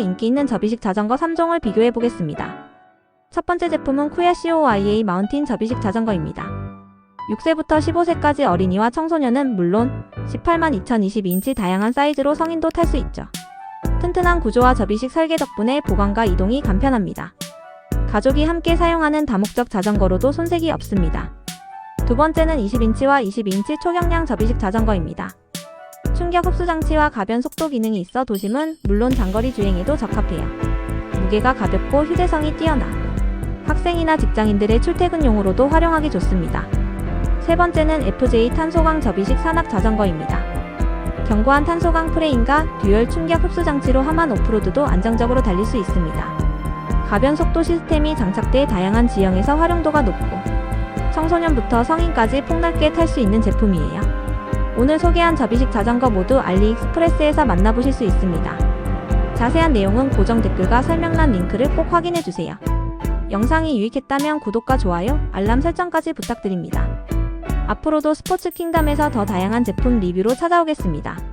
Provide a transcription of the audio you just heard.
인기 있는 접이식 자전거 3종을 비교해 보겠습니다. 첫 번째 제품은 쿠야 COIA 마운틴 접이식 자전거입니다. 6세부터 15세까지 어린이와 청소년은 물론 18만 2022인치 다양한 사이즈로 성인도 탈 수 있죠. 튼튼한 구조와 접이식 설계 덕분에 보관과 이동이 간편합니다. 가족이 함께 사용하는 다목적 자전거로도 손색이 없습니다. 두 번째는 20인치와 22인치 초경량 접이식 자전거입니다. 충격 흡수 장치와 가변 속도 기능이 있어 도심은 물론 장거리 주행에도 적합해요. 무게가 가볍고 휴대성이 뛰어나 학생이나 직장인들의 출퇴근용으로도 활용하기 좋습니다. 세 번째는 FJ 탄소광 접이식 산악 자전거입니다. 견고한 탄소광 프레임과 듀얼 충격 흡수 장치로 험한 오프로드도 안정적으로 달릴 수 있습니다. 가변 속도 시스템이 장착돼 다양한 지형에서 활용도가 높고 청소년부터 성인까지 폭넓게 탈 수 있는 제품이에요. 오늘 소개한 접이식 자전거 모두 알리익스프레스에서 만나보실 수 있습니다. 자세한 내용은 고정 댓글과 설명란 링크를 꼭 확인해 주세요. 영상이 유익했다면 구독과 좋아요, 알람 설정까지 부탁드립니다. 앞으로도 스포츠 킹덤에서 더 다양한 제품 리뷰로 찾아오겠습니다.